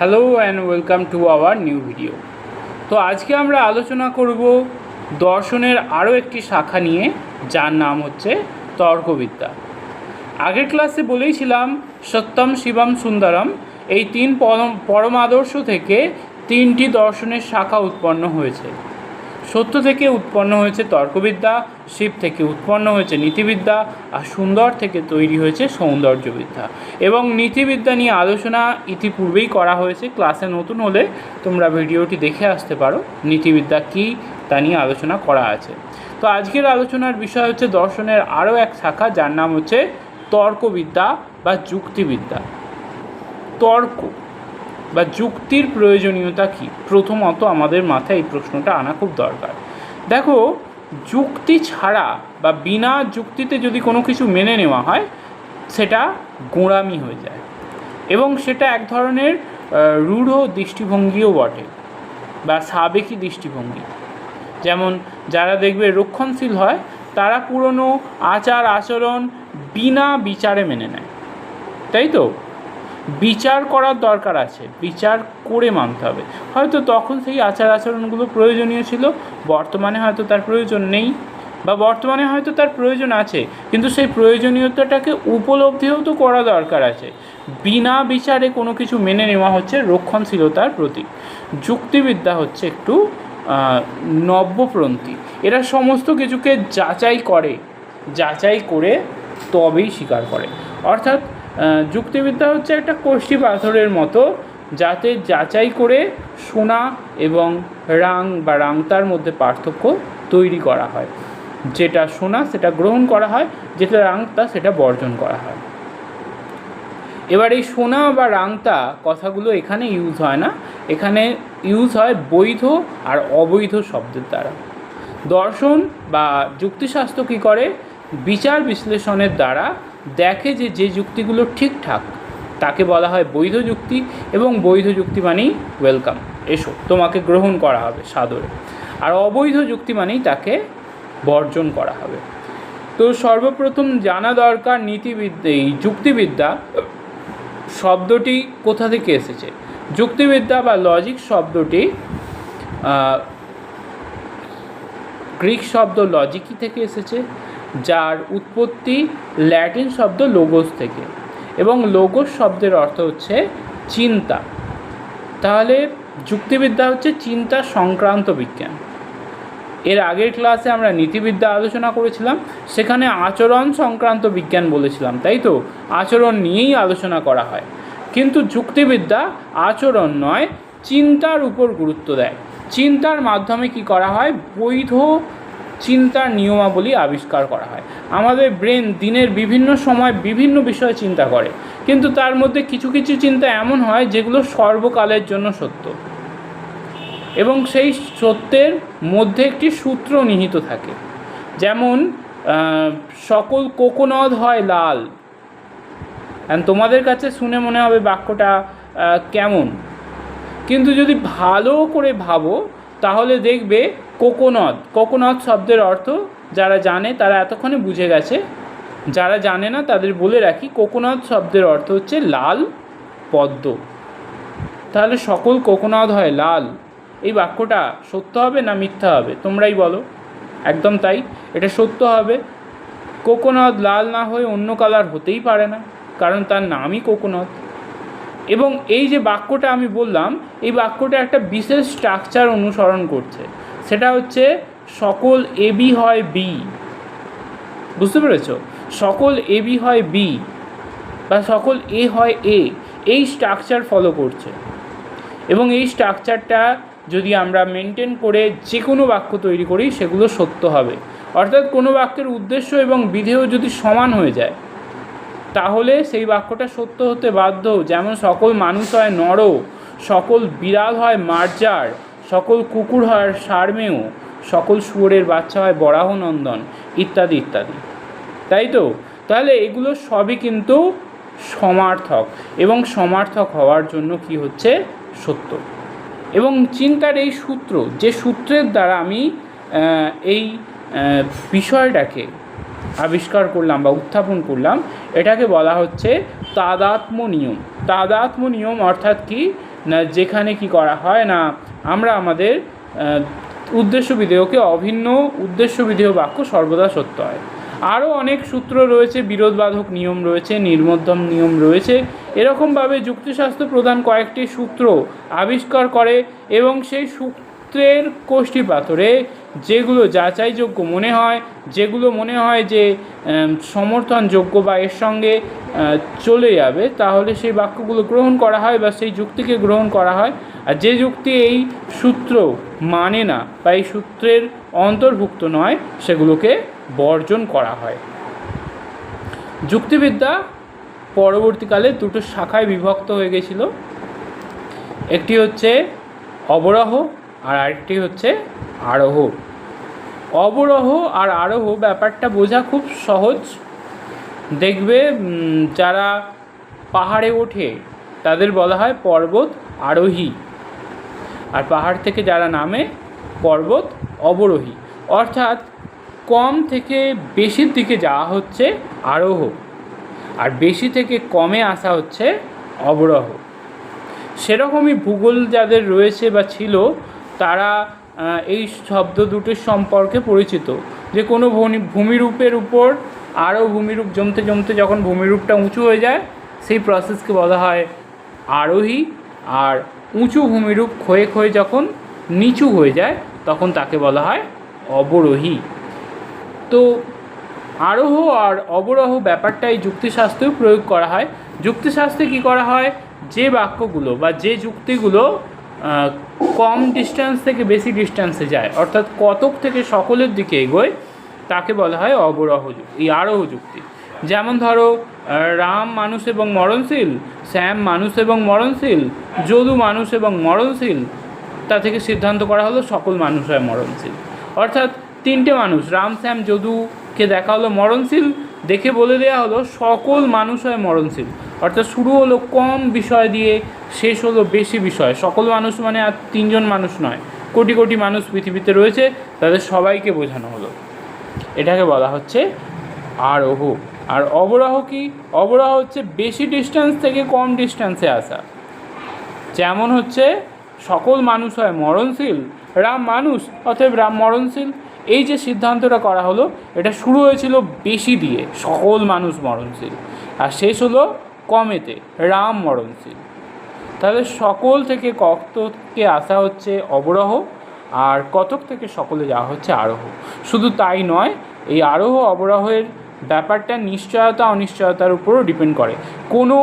Hello and welcome to our new video. তো আজকে আমরা আলোচনা করব দর্শনের আরও একটি শাখা নিয়ে, যার নাম হচ্ছে তর্কবিদ্যা। আগের ক্লাসে বলেইছিলাম, সত্যম শিবম সুন্দরম এই তিন পরম পরম আদর্শ থেকে তিনটি দর্শনের শাখা উৎপন্ন হয়েছে। সত্য থেকে উৎপন্ন হয়েছে তর্কবিদ্যা শিব থেকে উৎপন্ন হয়েছে নীতিবিদ্যা আর সুন্দর থেকে তৈরি হয়েছে সৌন্দর্যবিদ্যা। এবং নীতিবিদ্যা নিয়ে আলোচনা ইতিপূর্বেই করা হয়েছে, ক্লাসে নতুন হলে তোমরা ভিডিওটি দেখে আসতে পারো, নীতিবিদ্যা কী তা নিয়ে আলোচনা করা আছে। তো আজকের আলোচনার বিষয় হচ্ছে দর্শনের আরও এক শাখা, যার নাম হচ্ছে তর্কবিদ্যা বা যুক্তিবিদ্যা। তর্ক বা যুক্তির প্রয়োজনীয়তা কী? প্রথমত আমাদের মাথায় এই প্রশ্নটা আনা খুব দরকার। দেখো যুক্তি ছাড়া বা বিনা যুক্তিতে যদি কোনো কিছু মেনে নেওয়া হয়, সেটা গোঁড়ামি হয়ে যায়। এবং সেটা এক ধরনের রূঢ় দৃষ্টিভঙ্গিও বটে বা সাবেকি দৃষ্টিভঙ্গি। যেমন যারা দেখবে রক্ষণশীল হয়, তারা পুরনো আচার আচরণ বিনা বিচারে মেনে নেয়। তাই তো? বিচার করার দরকার আছে, বিচার করে মানতে হবে। হয়তো তখন সেই আচার আচরণগুলো প্রয়োজনীয় ছিল, বর্তমানে হয়তো তার প্রয়োজন নেই বা বর্তমানে হয়তো তার প্রয়োজন আছে, কিন্তু সেই প্রয়োজনীয়তাটাকে উপলব্ধিও তো করা দরকার আছে। বিনা বিচারে কোনো কিছু মেনে নেওয়া হচ্ছে রক্ষণশীলতার প্রতীক। যুক্তিবিদ্যা হচ্ছে একটু নব্যপ্রন্থী এরা সমস্ত কিছুকে যাচাই করে যাচাই করে তবেই স্বীকার করে। অর্থাৎ যুক্তিবিদ্যা হচ্ছে একটা কোষ্ঠী পাথরের মতো যাতে যাচাই করে সোনা এবং রাং বা রাংতার মধ্যে পার্থক্য তৈরি করা হয়। যেটা সোনা, সেটা গ্রহণ করা হয়, যেটা রাংতা, সেটা বর্জন করা হয়। এবার এই সোনা বা রাংতা কথাগুলো এখানে ইউজ হয় না। এখানে ইউজ হয় বৈধ আর অবৈধ শব্দের দ্বারা। দর্শন বা যুক্তিশাস্ত্র কী করে? বিচার বিশ্লেষণের দ্বারা দেখে যে যে যুক্তিগুলো ঠিকঠাক, তাকে বলা হয় বৈধ যুক্তি এবং বৈধ যুক্তি মানেই ওয়েলকাম এসো, তোমাকে গ্রহণ করা হবে সাদরে। আর অবৈধ যুক্তি মানেই তাকে বর্জন করা হবে। তো সর্বপ্রথম জানা দরকার নীতিবিদ্যা, এই যুক্তিবিদ্যা শব্দটি কোথা থেকে এসেছে? যুক্তিবিদ্যা বা লজিক শব্দটি গ্রিক শব্দ লজিকি থেকে এসেছে। যার উৎপত্তি ল্যাটিন শব্দ লোগোস থেকে। এবং লোগোস শব্দের অর্থ হচ্ছে চিন্তা। তাহলে যুক্তিবিদ্যা হচ্ছে চিন্তা সংক্রান্ত বিজ্ঞান। এর আগের ক্লাসে আমরা নীতিবিদ্যা আলোচনা করেছিলাম, সেখানে আচরণ সংক্রান্ত বিজ্ঞান বলেছিলাম, তাই তো? আচরণ নিয়েই আলোচনা করা হয়। কিন্তু যুক্তিবিদ্যা আচরণ নয়, চিন্তার উপর গুরুত্ব দেয়। চিন্তার মাধ্যমে কি করা হয়? বৈধ চিন্তার নিয়মাবলী আবিষ্কার করা হয়। আমাদের ব্রেন দিনের বিভিন্ন সময় বিভিন্ন বিষয়ে চিন্তা করে। কিন্তু তার মধ্যে কিছু কিছু চিন্তা এমন হয় যেগুলো সর্বকালের জন্য সত্য। এবং সেই সত্যের মধ্যে একটি সূত্র নিহিত থাকে। যেমন সকল কোকোনদ হয় লাল। তোমাদের কাছে শুনে মনে হবে বাক্যটা কেমন? কিন্তু যদি ভালো করে ভাবো তাহলে দেখবে কোকোনদ কোকোনদ শব্দের অর্থ যারা জানে তারা এতক্ষণে বুঝে গেছে। যারা জানে না তাদের বলে রাখি কোকোনদ শব্দের অর্থ হচ্ছে লাল পদ্ম। তাহলে সকল কোকোনদ হয় লাল। এই বাক্যটা সত্য হবে না মিথ্যা হবে? তোমরাই বলো। একদম তাই। এটা সত্য হবে। কোকোনদ লাল না হয়ে অন্য কালার হতেই পারে না, কারণ তার নামই কোকোনদ এবং এই যে বাক্যটা আমি বললাম, এই বাক্যটা একটা বিশেষ স্ট্রাকচার অনুসরণ করছে। সেটা হচ্ছে, সকল এ বি হয় বি। বুঝতে পেরেছ? সকল এ বি হয় বি বা সকল এ হয় এ। এই স্ট্রাকচার ফলো করছে। এবং এই স্ট্রাকচারটা যদি আমরা মেনটেন করে যে কোনো বাক্য তৈরি করি, সেগুলো সত্য হবে। অর্থাৎ কোনো বাক্যের উদ্দেশ্য এবং বিধেয় যদি সমান হয়ে যায় তাহলে সেই বাক্যটা সত্য হতে বাধ্য। যেমন সকল মানুষ হয় নর, সকল বিড়াল হয় মার্জার, সকল কুকুর হয় সারমেয়, সকল শুয়োরের বাচ্চা হয় বরাহ নন্দন ইত্যাদি ইত্যাদি। তাই তো? তাহলে এগুলো সবই কিন্তু সমার্থক এবং সমার্থক হওয়ার জন্য কি হচ্ছে? সত্য। এবং চিন্তার এই সূত্র, যে সূত্রের দ্বারা আমি এই বিষয়টাকে আবিষ্কার করলাম বা উত্থাপন করলাম, এটাকে বলা হচ্ছে তাদাত্ম নিয়ম। তাদাত্ম নিয়ম অর্থাৎ কি? না, যেখানে কি করা হয় না, আমরা আমাদের উদ্দেশ্য বিধেয়কে অভিন্ন উদ্দেশ্য বিধেয় বাক্য সর্বদা সত্য হয়। আরও অনেক সূত্র রয়েছে, বিরোধবাধক নিয়ম রয়েছে, নির্মধ্যম নিয়ম রয়েছে। এরকমভাবে যুক্তিশাস্ত্র প্রধান কয়েকটি সূত্র আবিষ্কার করে এবং সেই সূত্রের কোষ্ঠী পাথরে যেগুলো যাচাইযোগ্য মনে হয়, যেগুলো মনে হয় যে সমর্থনযোগ্য বা এর সঙ্গে চলে যাবে, তাহলে সেই বাক্যগুলো গ্রহণ করা হয় বা সেই যুক্তিকে গ্রহণ করা হয়। আর যে যুক্তি এই সূত্র মানে না বা এই সূত্রের অন্তর্ভুক্ত নয়, সেগুলোকে বর্জন করা হয়। যুক্তিবিদ্যা পরবর্তীকালে দুটো শাখায় বিভক্ত হয়ে গেছিল। একটি হচ্ছে অবরাহ আর আরেকটি হচ্ছে আরোহ। অবরোহ আর আরোহ ব্যাপারটা বোঝা খুব সহজ। দেখবে যারা পাহাড়ে ওঠে, তাদের বলা হয় পর্বত আরোহী। আর পাহাড় থেকে যারা নামে, পর্বত অবরোহী। অর্থাৎ কম থেকে বেশির দিকে যাওয়া হচ্ছে আরোহ। আর বেশি থেকে কমে আসা হচ্ছে অবরোহ। সেরকমই ভূগোল যাদের রয়েছে বা ছিল, তারা এই শব্দ দুটির সম্পর্কে পরিচিত। যে কোনো ভূমি- ভূমিরূপের উপর আরও ভূমিরূপ জমতে জমতে যখন ভূমিরূপটা উঁচু হয়ে যায়, সেই প্রসেসকে বলা হয় আরোহী। আর উঁচু ভূমিরূপ ক্ষয়ে ক্ষয়ে যখন নিচু হয়ে যায়, তখন তাকে বলা হয় অবরোহী। তো আরোহ আর অবরোহ ব্যাপারটা এই যুক্তিশাস্ত্রেও প্রয়োগ করা হয়। যুক্তিশাস্ত্রে কী করা হয়? যে বাক্যগুলো বা যে যুক্তিগুলো কম ডিস্টেন্স থেকে বেশি ডিস্টেন্সে যায়। অর্থাৎ কতক থেকে সকলের দিকে এগোয়, তাকে বলা হয় অবরোহ এই আরোহ যুক্তি। যেমন ধরো রাম মানুষ এবং মরণশীল, শ্যাম মানুষ এবং মরণশীল, যদু মানুষ এবং মরণশীল, তা থেকে সিদ্ধান্ত করা হলো সকল মানুষ হয় মরণশীল। অর্থাৎ তিনটে মানুষ, রাম, শ্যাম, যদুকে দেখা হলো মরণশীল, দেখে বলে দেওয়া হলো সকল মানুষ হয় মরণশীল। অর্থাৎ শুরু হলো কম বিষয় দিয়ে, শেষ হলো বেশি বিষয়। সকল মানুষ মানে আর তিনজন মানুষ নয়, কোটি কোটি মানুষ পৃথিবীতে রয়েছে, তাদের সবাইকে বোঝানো হলো। এটাকে বলা হচ্ছে আরোহ। আর অবরাহ কি? অবরাহ হচ্ছে বেশি ডিস্টেন্স থেকে কম ডিস্টেন্সে আসা। যেমন হচ্ছে, সকল মানুষ হয় মরণশীল, রাম মানুষ, অতএব রাম মরণশীল। এই যে সিদ্ধান্তটা করা হলো, এটা শুরু হয়েছিল বেশি দিয়ে, সকল মানুষ মরণশীল। আর শেষ হলো কমেতে, রাম মরণশীল। তাহলে সকল থেকে কতকে আসা হচ্ছে অবরোহ, আর কতক থেকে সকলে যাওয়া হচ্ছে আরোহ। শুধু তাই নয়, এই আরোহ অবরোহের ব্যাপারটা নিশ্চয়তা, অনিশ্চয়তার উপরও ডিপেন্ড করে। কোনো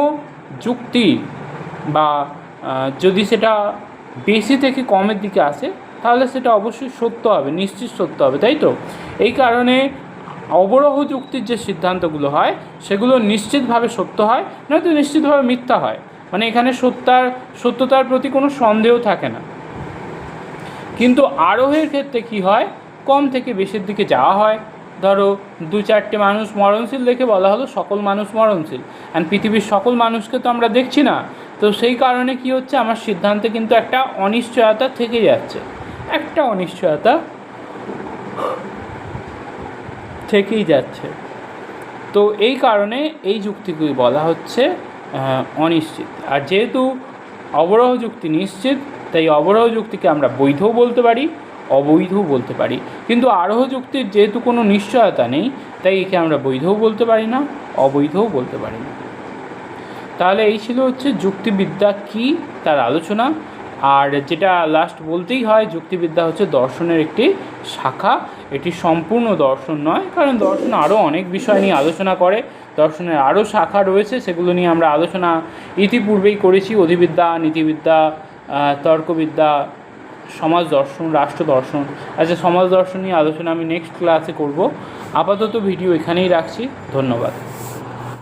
যুক্তি বা যদি সেটা বেশি থেকে কমের দিকে আসে, তাহলে সেটা অবশ্যই সত্য হবে, নিশ্চিত সত্য হবে, তাই তো? এই কারণে অবরোহ যুক্তির যে সিদ্ধান্তগুলো হয়, সেগুলো নিশ্চিতভাবে সত্য হয়, নয়তো নিশ্চিতভাবে মিথ্যা হয়। মানে এখানে সত্যার, সত্যতার প্রতি কোনো সন্দেহ থাকে না। কিন্তু আরোহের ক্ষেত্রে কি হয়? কম থেকে বেশির দিকে যাওয়া হয়। ধরো, দু চারটে মানুষ মরণশীল দেখে বলা হলো সকল মানুষ মরণশীল। অ্যান্ড পৃথিবীর সকল মানুষকে তো আমরা দেখছি না। তো সেই কারণে কি হচ্ছে? আমার সিদ্ধান্তে কিন্তু একটা অনিশ্চয়তা থেকে যাচ্ছে। একটা অনিশ্চয়তা থেকেই যাচ্ছে। তো এই কারণে এই যুক্তিগুলি বলা হচ্ছে অনিশ্চিত। আর যেহেতু অবরোহ যুক্তি নিশ্চিত, তাই অবরোহ যুক্তিকে আমরা বৈধও বলতে পারি, অবৈধও বলতে পারি। কিন্তু আরোহ যুক্তির যেহেতু কোনো নিশ্চয়তা নেই, তাই একে আমরা বৈধও বলতে পারি না, অবৈধও বলতে পারি না। তাহলে এই ছিল হচ্ছে যুক্তিবিদ্যা কি, তার আলোচনা। আর যেটা লাস্ট বলতেই হয়, যুক্তিবিদ্যা হচ্ছে দর্শনের একটি শাখা। এটি সম্পূর্ণ দর্শন নয়, কারণ দর্শন আরও অনেক বিষয় নিয়ে আলোচনা করে। দর্শনের আরও শাখা রয়েছে, সেগুলো নিয়ে আমরা আলোচনা ইতিপূর্বেই করেছি। অধিবিদ্যা, নীতিবিদ্যা তর্কবিদ্যা, সমাজ দর্শন, রাষ্ট্র দর্শন। আচ্ছা সমাজ দর্শন নিয়ে আলোচনা আমি নেক্সট ক্লাসে করব। আপাতত ভিডিও এখানেই রাখছি। ধন্যবাদ।